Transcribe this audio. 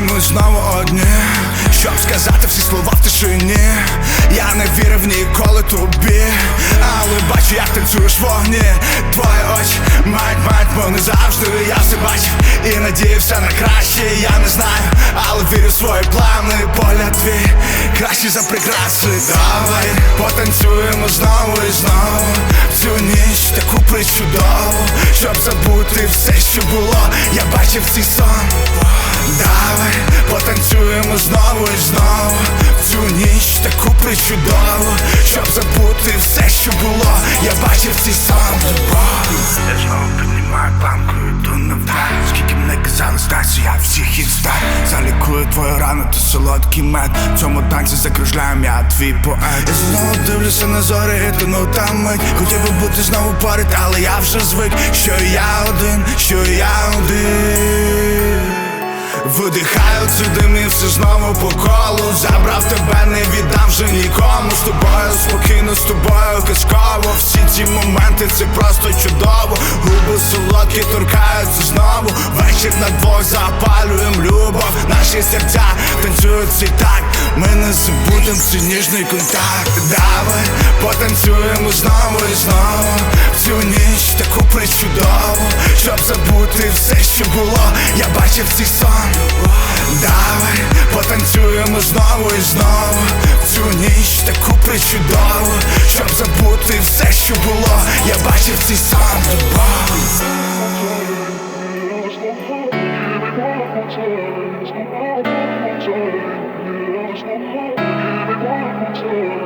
ми знову одні. Щоб сказати всі слова в тишині. Я не вірив ніколи тобі. Але бачу, як танцюєш вогні. Твої очі мають, мають, бо не завжди. Я все бачив І надіявся на краще, я не знаю Але вірю в свої плани, погляд твій Краще за прикраси. Давай потанцюємо знову і знову. Цю ніч таку причудову. Щоб забути все, що було. Я бачив цей сон Давай потанцюємо знову і знову. В Цю ніч таку причудову. Щоб забути все, що було Я бачив цей сон. Я знову піднімаю планку і йду на вдаль. Скільки мене казали здається, я всіх їх здав Залікую твою рану, то солодкий мед. В цьому танці закружляєм, я твій поет. Я знову дивлюся на зорі і тону там мить. Хотів би бути знову поряд, але я вже звик Що я один, що я Видихаю цей дим і все знову по колу. Забрав тебе, не віддам вже нікому. З тобою спокійно, з тобою казково. Всі ці моменти це просто чудово. Губи солодкі торкаються знову. Вечір на двох запалюєм любов. Наші серця танцюють цей так. Ми не забудем цей ніжний контакт. Давай потанцюємо знову і знову. В цю ніч таку причудову, щоб забути все, що було, я бачив цей сон. Давай потанцюємо знову і знову. В цю ніч таку причудову, щоб забути все, що було, я бачив цей сон. Time.